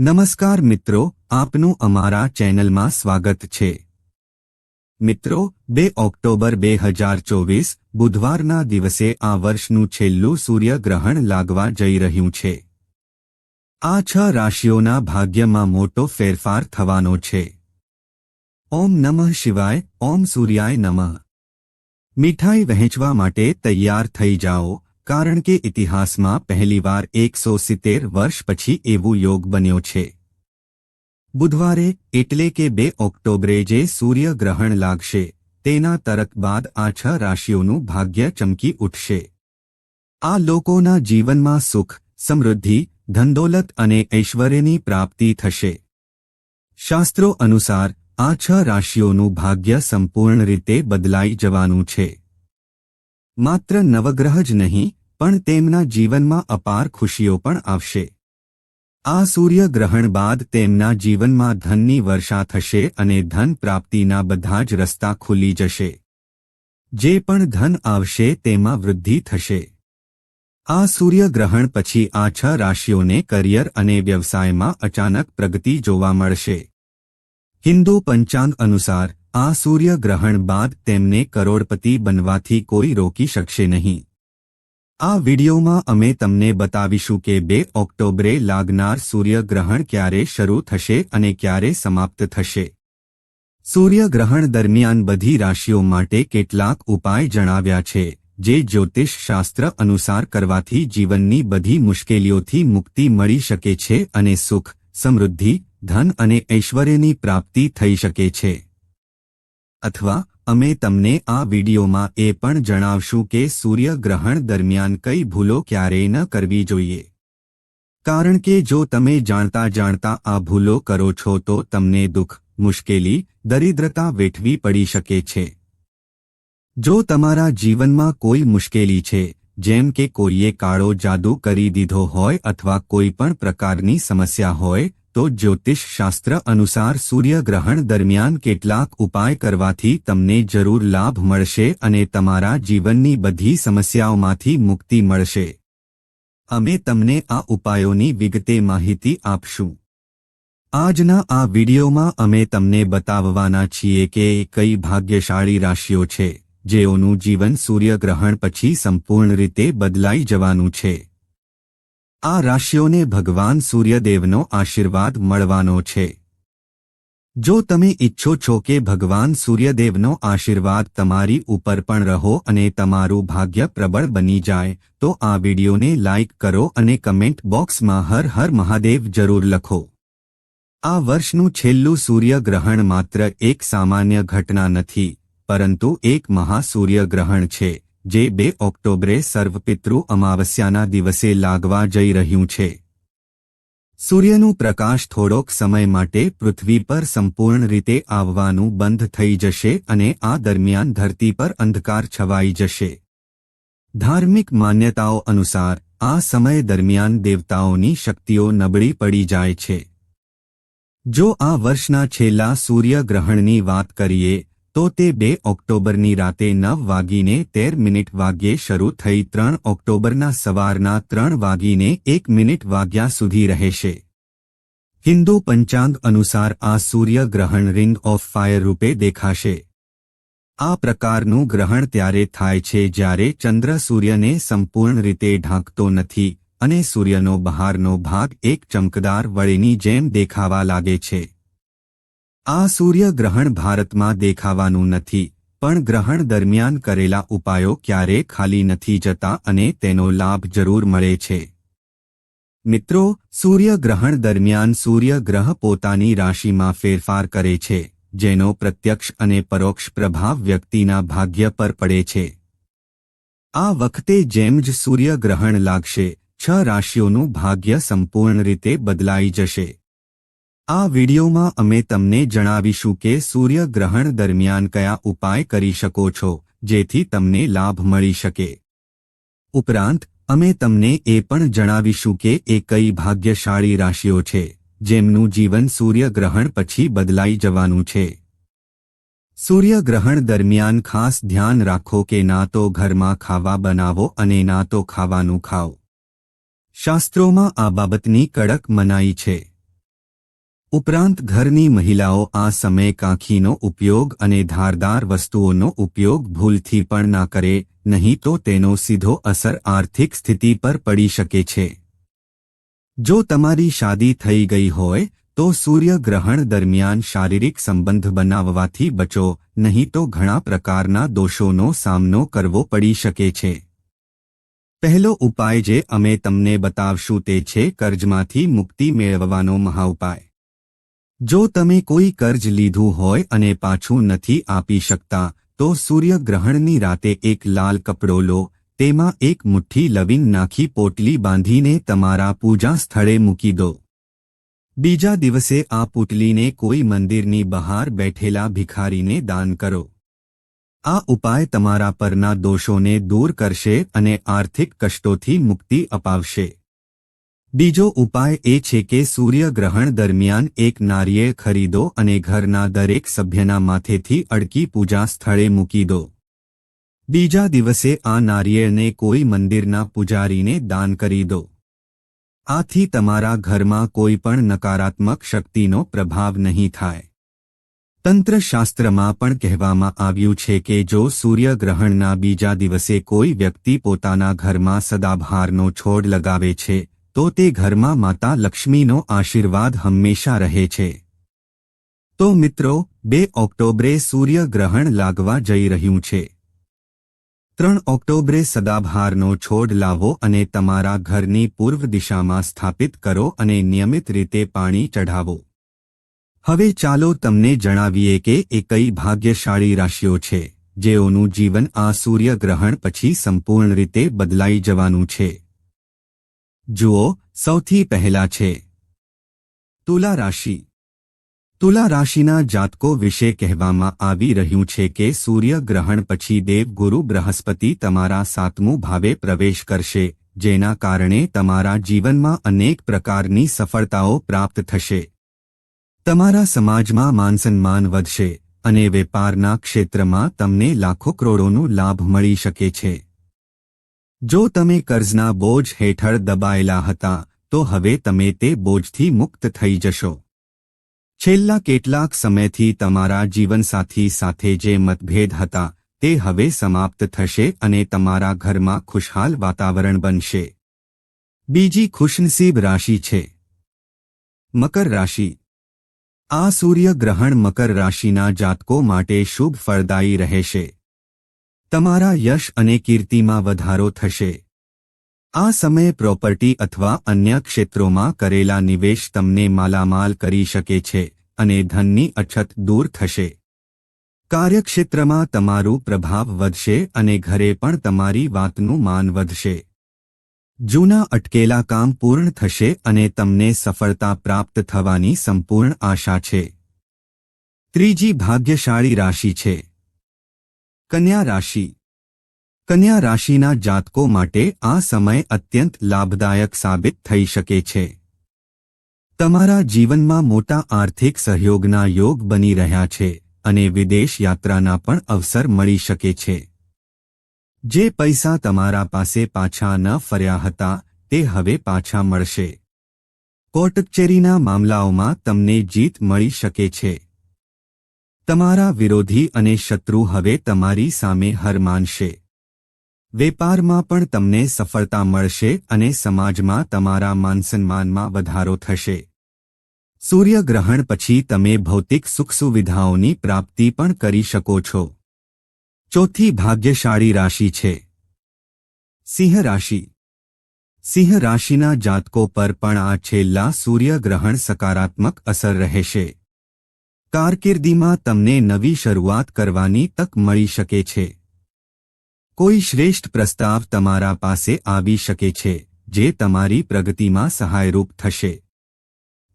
નમસ્કાર મિત્રો, આપનું અમારા ચેનલમાં સ્વાગત છે. મિત્રો, બે ઓક્ટોબર બે હજાર ચોવીસ, બુધવારના દિવસે આ વર્ષનું છેલ્લું સૂર્યગ્રહણ લાગવા જઈ રહ્યું છે. આ છ રાશિઓના ભાગ્યમાં મોટો ફેરફાર થવાનો છે. ઓમ નમઃ શિવાય, ઓમ સૂર્યાય નમઃ. મીઠાઈ વહેંચવા માટે તૈયાર થઈ જાઓ. કારણ કે ઇતિહાસમાં પહેલીવાર એકસો સિત્તેર વર્ષ પછી એવું યોગ બન્યો છે. બુધવારે, એટલે કે બે ઓક્ટોબરે જે સૂર્યગ્રહણ લાગશે, તેના તરક બાદ આ છ રાશિઓનું ભાગ્ય ચમકી ઉઠશે. આ લોકોના જીવનમાં સુખ, સમૃદ્ધિ, ધનદોલત અને ઐશ્વર્યની પ્રાપ્તિ થશે. શાસ્ત્રો અનુસાર, આ છ રાશિઓનું ભાગ્ય સંપૂર્ણ રીતે બદલાઈ જવાનું છે. માત્ર નવગ્રહ જ નહીં પણ તેમના જીવનમાં અપાર ખુશીઓ પણ આવશે. આ સૂર્યગ્રહણ બાદ તેમના જીવનમાં ધનની વર્ષા થશે અને ધન પ્રાપ્તિના બધા જ રસ્તા ખુલી જશે. જે પણ ધન આવશે તેમાં વૃદ્ધિ થશે. આ સૂર્યગ્રહણ પછી આ છ રાશિઓને કરિયર અને વ્યવસાયમાં અચાનક પ્રગતિ જોવા મળશે. હિન્દુ પંચાંગ અનુસાર, આ સૂર્યગ્રહણ બાદ તેમને કરોડપતિ બનવાથી કોઈ રોકી શકશે નહીં. આ વિડિયોમાં અમે તમને બતાવીશું કે બે ઓક્ટોબરે લાગનાર સૂર્યગ્રહણ ક્યારે શરૂ થશે અને ક્યારે સમાપ્ત થશે. સૂર્યગ્રહણ દરમિયાન બધી રાશિઓ માટે કેટલાક ઉપાય જણાવ્યા છે, જે જ્યોતિષ શાસ્ત્ર અનુસાર કરવાથી જીવનની બધી મુશ્કેલીઓથી મુક્તિ મળી શકે છે અને સુખ, સમૃદ્ધિ, ધન અને ઐશ્વર્યની પ્રાપ્તિ થઈ શકે છે. અથવા અમે તમને આ વિડીયોમાં એ પણ જણાવશું કે સૂર્યગ્રહણ દરમિયાન કઈ ભૂલો ક્યારેય ન કરવી જોઈએ. કારણ કે જો તમે જાણતા જાણતા આ ભૂલો કરો છો તો તમને દુઃખ, મુશ્કેલી, દરિદ્રતા વેઠવી પડી શકે છે. જો તમારા જીવનમાં કોઈ મુશ્કેલી છે, જેમ કે કોઈએ કાળો જાદુ કરી દીધો હોય અથવા કોઈ પણ પ્રકારની સમસ્યા હોય તો જ્યોતિષ શાસ્ત્ર અનુસાર સૂર્યગ્રહણ દરમિયાન કેટલાક ઉપાય કરવાથી તમને જરૂર લાભ મળશે અને તમારા જીવનની બધી સમસ્યાઓમાંથી મુક્તિ મળશે. અમે તમને આ ઉપાયોની વિગતે માહિતી આપશું. આજના આ વિડિયોમાં અમે તમને બતાવવાના છીએ કે કઈ ભાગ્યશાળી રાશિઓ છે, જેઓનું જીવન સૂર્યગ્રહણ પછી સંપૂર્ણ રીતે બદલાઈ જવાનું છે. આ રાશિઓને ભગવાન સૂર્યદેવનો આશીર્વાદ મળવાનો છે. જો તમે ઈચ્છો છો કે ભગવાન સૂર્યદેવનો આશીર્વાદ તમારી ઉપર પણ રહો અને તમારું ભાગ્ય પ્રબળ બની જાય, તો આ વિડિયોને લાઇક કરો અને કમેન્ટ બોક્સમાં હર હર મહાદેવ જરૂર લખો. આ વર્ષનું છેલ્લું સૂર્યગ્રહણ માત્ર એક સામાન્ય ઘટના નથી, પરંતુ એક મહાસૂર્યગ્રહણ છે. જે બે ઓક્ટોબરે સર્વપિતૃ અમાવસ્યાના દિવસે લાગવા જઈ રહ્યું છે. સૂર્યનું પ્રકાશ થોડોક સમય માટે પૃથ્વી પર સંપૂર્ણ રીતે આવવાનું બંધ થઈ જશે અને આ દરમિયાન ધરતી પર અંધકાર છવાઈ જશે. ધાર્મિક માન્યતાઓ અનુસાર, આ સમય દરમિયાન દેવતાઓની શક્તિઓ નબળી પડી જાય છે. જો આ વર્ષના છેલ્લા સૂર્યગ્રહણની વાત કરીએ તો તે બે ઓક્ટોબરની રાતે નવ વાગીને તેર મિનિટ વાગ્યે શરૂ થઈ ત્રણ ઓક્ટોબરના સવારના ત્રણ વાગીને એક મિનિટ વાગ્યા સુધી રહેશે. હિન્દુ પંચાંગ અનુસાર આ સૂર્યગ્રહણ રિંગ ઓફ ફાયર રૂપે દેખાશે. આ પ્રકારનું ગ્રહણ ત્યારે થાય છે જ્યારે ચંદ્ર સૂર્યને સંપૂર્ણ રીતે ઢાંકતો નથી અને સૂર્યનો બહારનો ભાગ એક ચમકદાર વળીની જેમ દેખાવા લાગે છે. આ સૂર્યગ્રહણ ભારતમાં દેખાવાનું નથી, પણ ગ્રહણ દરમિયાન કરેલા ઉપાયો ક્યારે ખાલી નથી જતા અને તેનો લાભ જરૂર મળે છે. મિત્રો, સૂર્યગ્રહણ દરમિયાન સૂર્યગ્રહ પોતાની રાશિમાં ફેરફાર કરે છે, જેનો પ્રત્યક્ષ અને પરોક્ષ પ્રભાવ વ્યક્તિના ભાગ્ય પર પડે છે. આ વખતે જેમ જ સૂર્યગ્રહણ લાગશે, છ રાશિઓનું ભાગ્ય સંપૂર્ણ રીતે બદલાઈ જશે. આ વિડીયોમાં અમે તમને જણાવીશું કે સૂર્યગ્રહણ દરમિયાન કયા ઉપાય કરી શકો છો, જેથી તમને લાભ મળી શકે. ઉપરાંત, અમે તમને એ પણ જણાવીશું કે એ કઈ ભાગ્યશાળી રાશિઓ છે, જેમનું જીવન સૂર્યગ્રહણ પછી બદલાઈ જવાનું છે. સૂર્યગ્રહણ દરમિયાન ખાસ ધ્યાન રાખો કે ના તો ઘરમાં ખાવા બનાવો અને ના તો ખાવાનું ખાઓ. શાસ્ત્રોમાં આ બાબતની કડક મનાઈ છે. ઉપરાંત ઘરની મહિલાઓ આ સમયે કાંખીનો ઉપયોગ અને ધારદાર વસ્તુઓનો ઉપયોગ ભૂલથી પણ ના કરે, નહીં તો તેનો સીધો અસર આર્થિક સ્થિતિ પર પડી શકે છે. જો તમારી શાદી થઈ ગઈ હોય, તો સૂર્યગ્રહણ દરમિયાન શારીરિક સંબંધ બનાવવાથી બચો, નહીં તો ઘણા પ્રકારના દોષોનો સામનો કરવો પડી શકે છે. પહેલો ઉપાય જે અમે તમને બતાવશું તે છે, કર્જમાંથી મુક્તિ મેળવવાનો મહાઉપાય. જો તમે કોઈ કર્જ લીધું હોય અને પાછું નથી આપી શકતા, તો સૂર્યગ્રહણની રાતે એક લાલ કપડો લો, તેમાં એક મુઠ્ઠી લવિંગ નાખી પોટલી બાંધીને તમારા પૂજા સ્થળે મૂકી દો. બીજા દિવસે આ પોટલીને કોઈ મંદિરની બહાર બેઠેલા ભિખારીને દાન કરો. આ ઉપાય તમારા પરના દોષોને દૂર કરશે અને આર્થિક કષ્ટોથી મુક્તિ અપાવશે. બીજો ઉપાય એ છે કે સૂર્યગ્રહણ દરમિયાન એક નારિયેળ ખરીદો અને ઘરના દરેક સભ્યના માથેથી અડકી પૂજા સ્થળે મૂકી દો. બીજા દિવસે આ નારિયેળને કોઈ મંદિરના પૂજારીને દાન કરી દો. આથી તમારા ઘરમાં કોઈ પણ નકારાત્મક શક્તિનો પ્રભાવ નહીં થાય. તંત્રશાસ્ત્રમાં પણ કહેવામાં આવ્યું છે કે જો સૂર્યગ્રહણના બીજા દિવસે કોઈ વ્યક્તિ પોતાના ઘરમાં સદાભારનો છોડ લગાવે છે તો તે ઘરમાં માતા લક્ષ્મીનો આશીર્વાદ હંમેશા રહે છે. તો મિત્રો, બે ઓક્ટોબરે સૂર્યગ્રહણ લાગવા જઈ રહ્યું છે. ત્રણ ઓક્ટોબરે સદાભારનો છોડ લાવો અને તમારા ઘરની પૂર્વ દિશામાં સ્થાપિત કરો અને નિયમિત રીતે પાણી ચઢાવો. હવે ચાલો તમને જણાવીએ કે એ ભાગ્યશાળી રાશિઓ છે, જેઓનું જીવન આ સૂર્યગ્રહણ પછી સંપૂર્ણ રીતે બદલાઈ જવાનું છે. જુઓ, સૌથી પહેલા છે. તુલા રાશિ. તુલા રાશિના જાતકો વિશે કહેવામાં આવી રહ્યું છે કે સૂર્યગ્રહણ પછી દેવગુરુ બૃહસ્પતિ તમારા સાતમું ભાવે પ્રવેશ કરશે, જેના કારણે તમારા જીવનમાં અનેક પ્રકારની સફળતાઓ પ્રાપ્ત થશે. તમારા સમાજમાં માનસન્માન વધશે, અને વેપારના ક્ષેત્રમાં તમને લાખો કરોડોનો લાભ મળી શકે છે. જો તમે કર્જના બોજ હેઠળ દબાયેલા હતા, તો હવે તમે તે બોજથી મુક્ત થઈ જશો. છેલ્લા કેટલાક સમયથી તમારા જીવનસાથી સાથે જે મતભેદ હતા, તે હવે સમાપ્ત થશે અને તમારા ઘરમાં ખુશહાલ વાતાવરણ બનશે. બીજી ખુશનસીબ રાશિ છે. મકર રાશિ. આ સૂર્યગ્રહણ મકર રાશિના જાતકો માટે શુભ ફળદાયી રહેશે. તમારા યશ અને કીર્તિમાં વધારો થશે. આ સમયે પ્રોપર્ટી અથવા અન્ય ક્ષેત્રોમાં કરેલા નિવેશ તમને માલામાલ કરી શકે છે અને ધનની અછત દૂર થશે. કાર્યક્ષેત્રમાં તમારું પ્રભાવ વધશે અને ઘરે પણ તમારી વાતનું માન વધશે. જૂના અટકેલા કામ પૂર્ણ થશે અને તમને સફળતા પ્રાપ્ત થવાની સંપૂર્ણ આશા છે. ત્રીજી ભાગ્યશાળી રાશિ છે. કન્યા રાશિ. કન્યા રાશિના જાતકો માટે આ સમય અત્યંત લાભદાયક સાબિત થઈ શકે છે. તમારા જીવનમાં મોટા આર્થિક સહયોગના યોગ બની રહ્યા છે અને વિદેશ યાત્રાના પણ અવસર મળી શકે છે. જે પૈસા તમારા પાસે પાછા ન ફર્યા હતા, તે હવે પાછા મળશે. કોર્ટ કચેરીના મામલાઓમાં તમને જીત મળી શકે છે. તમારા વિરોધી અને શત્રુ હવે તમારી સામે હર માનશે. વેપારમાં પણ તમને સફળતા મળશે અને સમાજમાં તમારા માનસન્માનમાં વધારો થશે. સૂર્યગ્રહણ પછી તમે ભૌતિક સુખ સુવિધાઓની પ્રાપ્તિ પણ કરી શકો છો. ચોથી ભાગ્યશાળી રાશિ છે. સિંહ રાશિ. સિંહ રાશિના જાતકો પર પણ આ છેલ્લા સૂર્યગ્રહણ સકારાત્મક અસર રહેશે. કારકિર્દીમાં તમને નવી શરૂઆત કરવાની તક મળી શકે છે. કોઈ શ્રેષ્ઠ પ્રસ્તાવ તમારા પાસે આવી શકે છે, જે તમારી પ્રગતિમાં સહાયરૂપ થશે.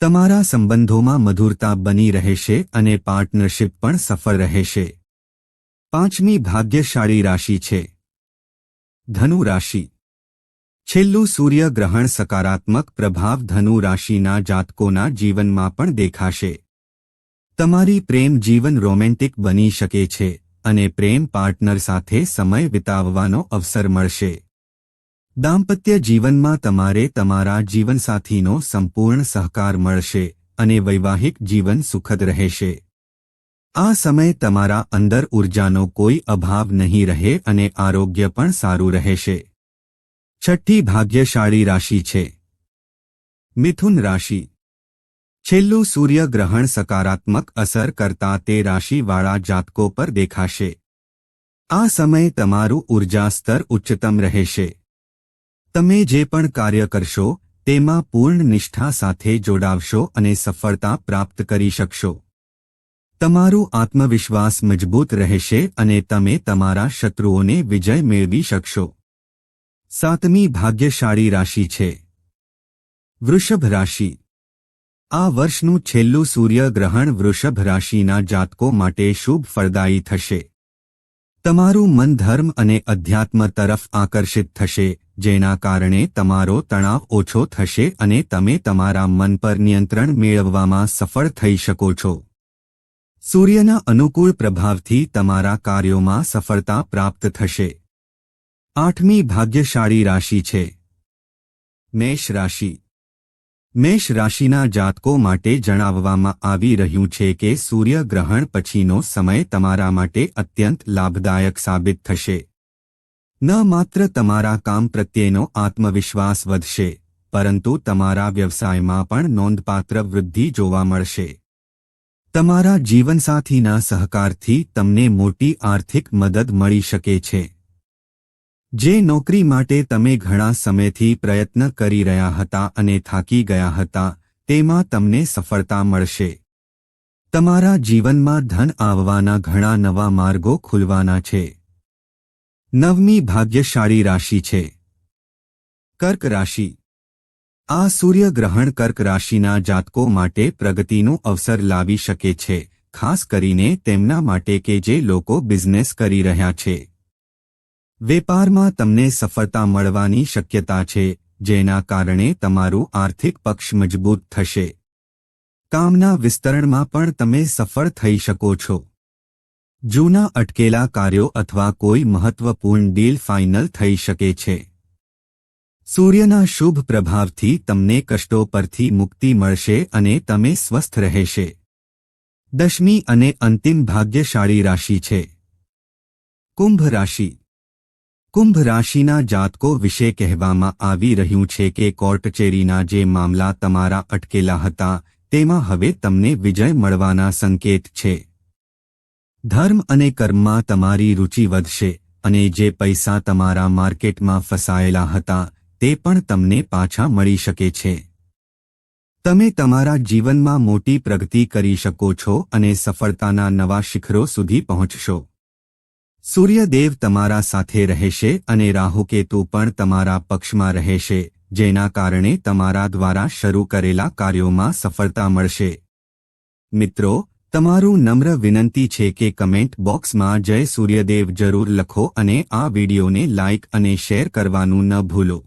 તમારા સંબંધોમાં મધુરતા બની રહેશે અને પાર્ટનરશિપ પણ સફળ રહેશે. પાંચમી ભાગ્યશાળી રાશિ છે. ધનુ રાશિ. છેલ્લું સૂર્યગ્રહણ સકારાત્મક પ્રભાવ ધનુ રાશિના જાતકોના જીવનમાં પણ દેખાશે. તમારી પ્રેમ જીવન રોમેન્ટિક બની શકે છે અને પ્રેમ પાર્ટનર સાથે સમય વિતાવવાનો અવસર મળશે. દાંપત્ય જીવનમાં તમારે તમારા જીવનસાથીનો સંપૂર્ણ સહકાર મળશે અને વૈવાહિક જીવન સુખદ રહેશે. આ સમય તમારા અંદર ઊર્જાનો કોઈ અભાવ નહીં રહે અને આરોગ્ય પણ સારું રહેશે. છઠ્ઠી ભાગ્યશાળી રાશિ છે. મિથુન રાશિ. છેલ્લું સૂર્યગ્રહણ સકારાત્મક અસર કરતા તે રાશિવાળા જાતકો પર દેખાશે. આ સમય તમારું ઊર્જા સ્તર ઉચ્ચતમ રહેશે. તમે જે પણ કાર્ય કરશો, તેમાં પૂર્ણ નિષ્ઠા સાથે જોડાવશો અને સફળતા પ્રાપ્ત કરી શકશો. તમારું આત્મવિશ્વાસ મજબૂત રહેશે અને તમે તમારા શત્રુઓને વિજય મેળવી શકશો. સાતમી ભાગ્યશાળી રાશિ છે. વૃષભ રાશિ. આ વર્ષનું છેલ્લું સૂર્યગ્રહણ વૃષભ રાશિના જાતકો માટે શુભ ફળદાયી થશે. તમારું મન ધર્મ અને અધ્યાત્મ તરફ આકર્ષિત થશે, જેના કારણે તમારો તણાવ ઓછો થશે અને તમે તમારા મન પર નિયંત્રણ મેળવવામાં સફળ થઈ શકો છો. સૂર્યના અનુકૂળ પ્રભાવથી તમારા કાર્યોમાં સફળતા પ્રાપ્ત થશે. આઠમી ભાગ્યશાળી રાશિ છે. મેષ રાશિ. મેષ રાશિના જાતકો માટે જણાવવામાં આવી રહ્યું છે કે સૂર્યગ્રહણ પછીનો સમય તમારા માટે અત્યંત લાભદાયક સાબિત થશે. ન માત્ર તમારા કામ પ્રત્યેનો આત્મવિશ્વાસ વધશે, પરંતુ તમારા વ્યવસાયમાં પણ નોંધપાત્ર વૃદ્ધિ જોવા મળશે. તમારા જીવનસાથીના સહકારથી તમને મોટી આર્થિક મદદ મળી શકે છે. જે નોકરી માટે તમે ઘણા સમયથી પ્રયત્ન કરી રહ્યા હતા અને થાકી ગયા હતા, તેમાં તમને સફળતા મળશે. તમારા જીવનમાં ધન આવવાના ઘણા નવા માર્ગો ખુલવાના છે. નવમી ભાગ્યશાળી રાશિ છે. કર્ક રાશિ. આ સૂર્યગ્રહણ કર્ક રાશિના જાતકો માટે પ્રગતિનો અવસર લાવી શકે છે, ખાસ કરીને તેમના માટે કે જે લોકો બિઝનેસ કરી રહ્યા છે. વેપારમાં તમને સફળતા મળવાની શક્યતા છે, જેના કારણે તમારું આર્થિક પક્ષ મજબૂત થશે. કામના વિસ્તરણમાં પણ તમે સફળ થઈ શકો છો. જૂના અટકેલા કાર્યો અથવા કોઈ મહત્વપૂર્ણ ડીલ ફાઇનલ થઈ શકે છે. સૂર્યના શુભ પ્રભાવથી તમને કષ્ટો પરથી મુક્તિ મળશે અને તમે સ્વસ્થ રહેશે. દશમી અને અંતિમ ભાગ્યશાળી રાશિ છે. કુંભ રાશિ. કુંભ રાશિના જાતકો વિશે કહેવામાં આવી રહ્યું છે કે કોર્ટચેરીના જે મામલા તમારા અટકેલા હતા, તેમાં હવે તમને વિજય મળવાના સંકેત છે. ધર્મ અને કર્મમાં તમારી રુચિ વધશે, અને જે પૈસા તમારા માર્કેટમાં ફસાયેલા હતા, તે પણ તમને પાછા મળી શકે છે. તમે તમારા જીવનમાં મોટી પ્રગતિ કરી શકો છો અને સફળતાના નવા શિખરો સુધી પહોંચશો. સૂર્યદેવ તમારા સાથે રહેશે અને રાહુકેતુ પણ તમારા પક્ષમાં રહેશે, જેના કારણે તમારા દ્વારા શરૂ કરેલા કાર્યોમાં સફળતા મળશે. મિત્રો, તમારું નમ્ર વિનંતી છે કે કમેન્ટ બોક્સમાં જય સૂર્યદેવ જરૂર લખો અને આ વિડીયોને લાઇક અને શેર કરવાનું ન ભૂલો.